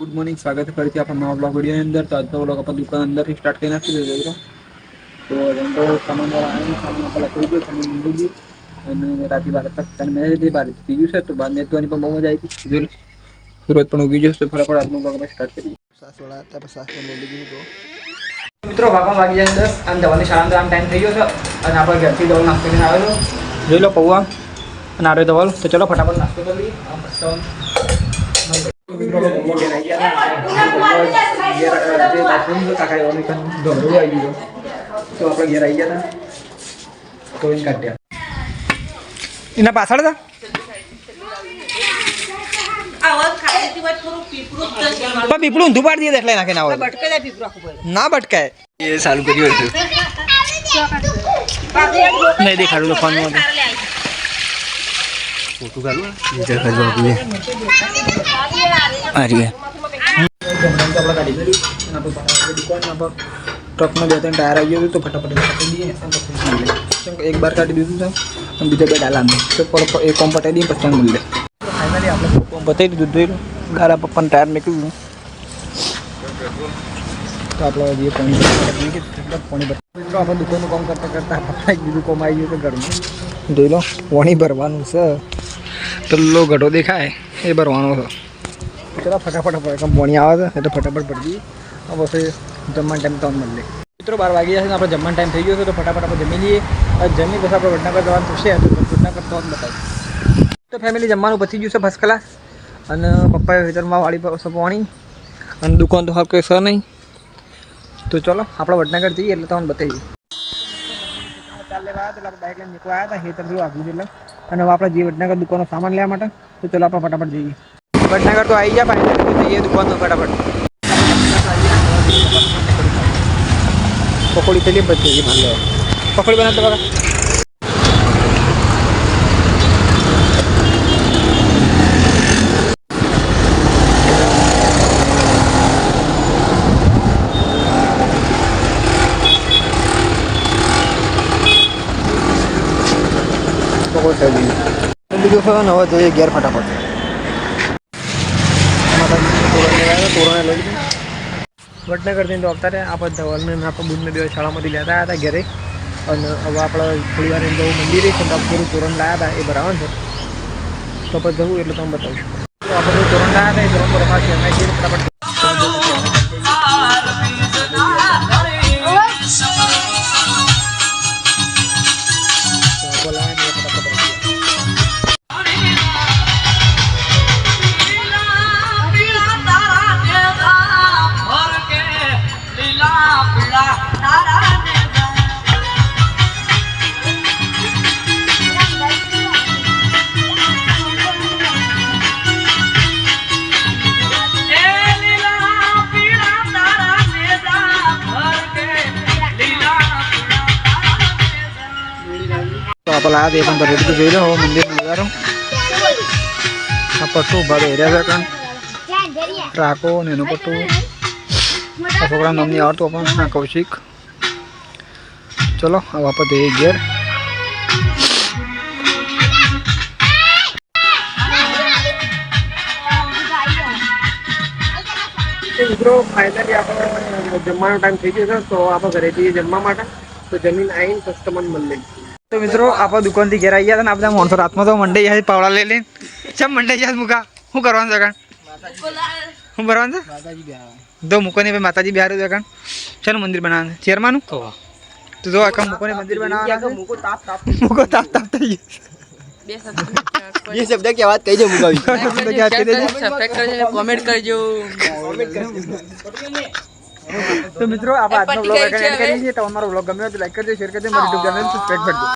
Good morning સ્વાગત છે ફરીથી આપણા નવા બ્લોગ વિડીયોની અંદર. તો આજનો બ્લોગ આપણે દુકાન અંદરથી સ્ટાર્ટ કરી નાખી દીધો મિત્રો તો રંગો સામાન વાળા આવીને સામાન આપણે થઈ ગયો સામાન મૂકી ગયું અને રાતે બાર તક તને મેં જે બાર થઈ ગયું છે તો બાર નેતવાની પણ બહુ મજા આવી હતી. સુરત પણ ઉગી જશે તો ફટાફટ આજનો બ્લોગ આપણે સ્ટાર્ટ કરીએ. સાસવાળા હતા પણ સાસવાળા પણ લઈ તો મિત્રો વાગવા વાગી જાય દસ અને જવાની શાળા આમ ટાઈમ થઈ ગયો છે. અને આપણે ઘરથી દવા નાસ્તો કરીને આવેલો. જોઈ લો પૌવા. અને આરે દવા તો ચલો ફટાફટ નાસ્તો કરી લઈએ. તો તો એને એના પાછળ હતા પણ પીપળું ઊંધું પાડી દે એટલે નાખે ના હોય. ના ભટકાય એ સારું કર્યું હતું નહીં દેખાડું લખવાનું હતું ફોટું કાઢું બીજા કાઢી આપણે ટ્રકમાં બે ત્રણ ટાયર આવી ગયો તો ફટાફટ કાઢી દઈએ. કેમ કે એક બાર કાઢી દીધું છે અને બીજા બે ડાલા તો એક કોમ પટાઈ દઈએ પછી મળી લે ફાઇનલી આપણે કોમ પતાવી દીધું જોઈ લો ગારા પપ્પાને ટાયર નીકળ્યું તો આપણે જે પાણી ભરવા પાણી મિત્રો આપણે દુકાનનું કામ કરતાં કરતાં એક બીજું કામ આવી ગયું છે ઘરમાં જોઈ લો પાણી ભરવાનું છે ટલ્લો ઘટો દેખાય, એ ભરવાનો છે. ચલો, ફટાફટ પાણી આવે છે, એટલે ફટાફટ ભરી દઈએ. પછી જમવાનો ટાઈમ તો મળી મિત્રો, બાર વાગી જશે આપણે જમવાનો ટાઈમ થઈ ગયો છે, તો ફટાફટ આપણે જમી લઈએ. અને જમી પછી આપણે વડનગર જવાનું થશે તો વડનગર તો બતાવીએ તો ફેમિલી જમવાનું પતી ગયું છે ફર્સ્ટ ક્લાસ અને પપ્પાએ ખેતરમાં વાળી પાણી. અને દુકાન તો હાલ કોઈ છે નહીં. તો ચલો, આપણે વડનગર જઈએ, એટલે તમને બતાવીએ. ચાલ લેવા આવ્યા એટલે આપણે બાઇક લઈને નીકળવા આવ્યા હતા ખેતર જેવું આવ્યું છે એટલે. અને હવે આપણે જઈએ વડનગર દુકાનનો સામાન લેવા માટે તો ચલો આપણે ફટાફટ જઈએ. વડનગર તો આવી ગયા ફાઇનલી તો જઈએ દુકાન તો ફટાફટ. પકોડી પેલી પછી જઈએ માલ લેવા. પકોડી બનાવતો બघा પકોડી થઈ ગઈ બીજું છે ને હવે જઈએ ઘેર ફટાફટ તોરણે લઈ લીધું વડનગરથી તો આવતા રહ્યા આપણે ધવલને ને આપણે બુનને બે શાળામાંથી લેતા આવ્યા હતા ઘરે અને હવે આપણે થોડી વાર જવું મંદિરે છે તો આપણે થોડું તોરણ લાવ્યા હતા એ ભરાવાનું છે તો પછી જવું એટલે તમે બતાવીશું તો આપણે જે તોરણ લાવ્યા હતા એ તોરણ ભરવા છે એમાં જઈએ ફટાફટ આપણે આ તે પણ ભરેલું તો જોઈ લો મંદિરનો નજારો આ પટ્ટું ઊભા રહ્યા છે કારણ ટ્રાકો ને એનું પટ્ટું આ છોકરા નામની આવડતું પણ હા કૌશિક ચલો હવે આપણે જઈએ ઘેર મિત્રો ફાઇનલી આપણે જમવાનો ટાઈમ થઈ ગયો છે, તો આપણે ઘરે જઈએ જમવા માટે, તો જમીન આવીને કસ્ટમર મળી. તો મિત્રો આપણે દુકાનથી ઘેર આવી ગયા હતા ને આ બધા માણસો રાતમાં તો મંડઈ જાય પાવડા લઈ લઈને ચમ મંડઈ જાય મુકા શું કરવાનું છે કાણ શું કરવાનું છે તો મુકોની ભાઈ માતાજી બિહાર છે કાણ શાનું મંદિર બનાવવાનું છે ચેરમાનું તો જો આખા મુકોને મંદિર બનાવવાનું મુકો તાપ તાપ થઈ ये शब्द क्या बात कही जो मुकावी ગયો કોમેન્ટ કરજો તો મિત્રો આપણે આજનો બ્લોગ એન્ડ કરીએ છીએ તો અમારો બ્લોગ ગમ્યો હોય તો લાઈક કરજો શેર કરજો મારી યુટ્યુબ ચેનલ સબસ્ક્રાઇબ કરજો